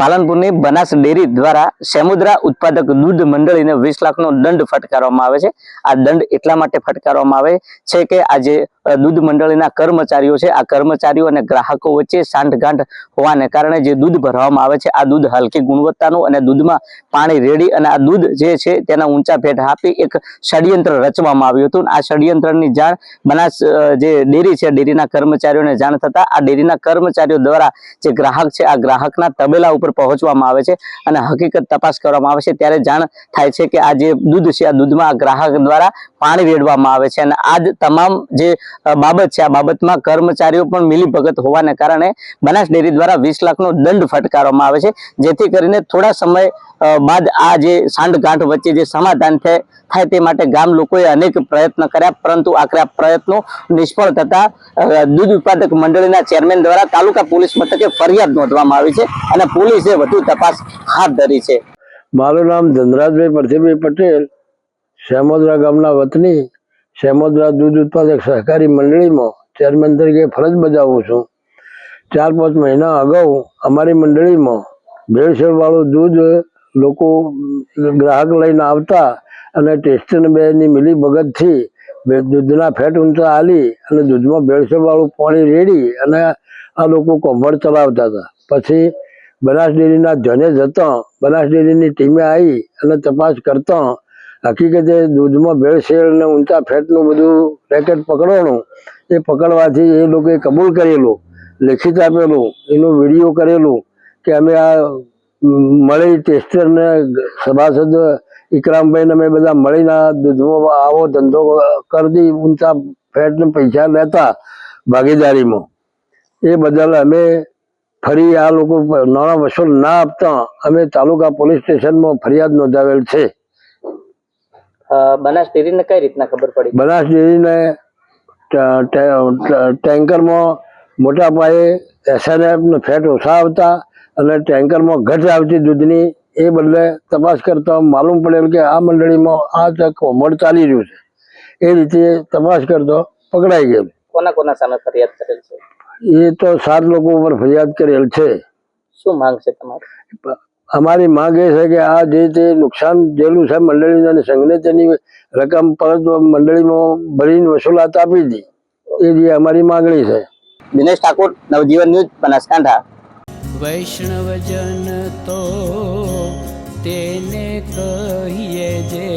પાલનપુરની Banas dairy દ્વારા સેમુદ્રા ઉત્પાદક દૂધ મંડળીને વીસ લાખનો દંડ ફટકારવામાં આવે છે. આ દંડ એટલા માટે ફટકારવામાં આવે છે કે આ જે દૂધ મંડળીના કર્મચારીઓ છે, આ કર્મચારીઓ અને ગ્રાહકો વચ્ચે સાંઠગાંઠ હોવાને કારણે જે દૂધ ભરવામાં આવે છે, આ દૂધ હલકી ગુણવત્તાનું અને દૂધમાં પાણી રેડી અને આ દૂધ જે છે તેના ઊંચા ભેટ આપી એક ષડયંત્ર રચવામાં આવ્યું હતું. આ ષડયંત્રની જાણ બનાસ જે ડેરી છે, ડેરીના કર્મચારીઓને જાણ થતા આ ડેરીના કર્મચારીઓ દ્વારા જે ગ્રાહક છે, આ ગ્રાહકના તબેલા ઉપર પહોંચવામાં આવે છે અને હકીકત તપાસ કરવામાં આવે છે. ત્યારે જાણ થાય છે કે આ જે દૂધ છે, આ દૂધમાં ગ્રાહક દ્વારા પાણી વેડવામાં આવે છે અને આ તમામ જે બાબત છે, આ બાબતમાં કર્મચારીઓ પણ મિલીભગત હોવાને કારણે બનાસ ડેરી દ્વારા વીસ લાખનો દંડ ફટકારવામાં આવે છે. જેથી કરીને થોડા સમય બાદ આ જે સાંઠગાંઠ વચ્ચે જે સમાધાન થાય તે માટે ગામ લોકોએ અનેક પ્રયત્ન કર્યા. પરંતુ આખરે પ્રયત્નો નિષ્ફળ થતા દૂધ ઉત્પાદક મંડળીના ચેરમેન દ્વારા તાલુકા પોલીસ મથકે ફરિયાદ નોંધવામાં આવી છે અને પોલીસે વધુ તપાસ હાથ ધરી છે. મારું નામ ધનરાજભાઈ પ્રતિભાઈ પટેલ, શેમોદરા ગામના વતની, શેમોદરા દૂધ ઉત્પાદક સહકારી મંડળીમાં ચેરમેન તરીકે ફરજ બજાવું છું. ચાર પાંચ મહિના અગાઉ અમારી મંડળીમાં ભેળસેળવાળું દૂધ લોકો ગ્રાહક લઈને આવતા અને ટેસ્ટન બેની મિલી ભગતથી દૂધના ફેટ ઊંચા આલી અને દૂધમાં ભેળસેળવાળું પાણી રેડી અને આ લોકો કોંભળ ચલાવતા હતા. પછી બનાસ ડેરીના જને જતો બનાસ ડેરીની ટીમે આવી અને તપાસ કરતો. હકીકતે દૂધમાં ભેળસેળ ને ઊંચા ફેટનું બધું રેકેટ પકડવાનું, એ પકડવાથી એ લોકોએ કબૂલ કરેલું, લેખિત આપેલું, એનો વીડિયો કરેલું કે અમે આ મળી ટેસ્ટરને સભાસદ ઇકરામભાઈને અમે બધા મળીને દૂધમાં આવો ધંધો કરી દી, ઊંચા ફેટને પૈસા લેતા ભાગીદારીમાં. એ બદલ અમે ફરી આ લોકો નાણાં વસૂલ ના આપતા અમે તાલુકા પોલીસ સ્ટેશનમાં ફરિયાદ નોંધાવેલ છે. બનાસ ડેરીને કઈ રીતના ખબર પડી? બનાસ ડેરીને ટ- ટ- ટેન્કરમાં મોટા પાયે એસએનએફનો ફેટ ઓછા આવતા અને ટેન્કરમાં ઘટ આવતી દૂધની એ બદલે તપાસ કરતા માલુમ પડેલ કે આ મંડળીમાં આ ચક કોમળ ચાલી રહ્યું છે. એ રીતે તપાસ કરતો પકડાઈ ગયો. કોના કોના સામે ફરિયાદ કરેલ છે? એ તો સાત લોકો ઉપર ફરિયાદ કરેલ છે. શું માંગ છે તમારી? અમારી માંગ એ છે કે આ જે તે નુકસાન જેલું છે મંડળી અને સંઘને તેની રકમ પરત મંડળીમાં ભરીને વસૂલાત આપી દી. એ જે અમારી માંગણી છે. દિનેશ ઠાકોર નવજીવન ન્યૂઝ બનાસકાંઠા. વૈષ્ણવજન તો તેને કહીએ જે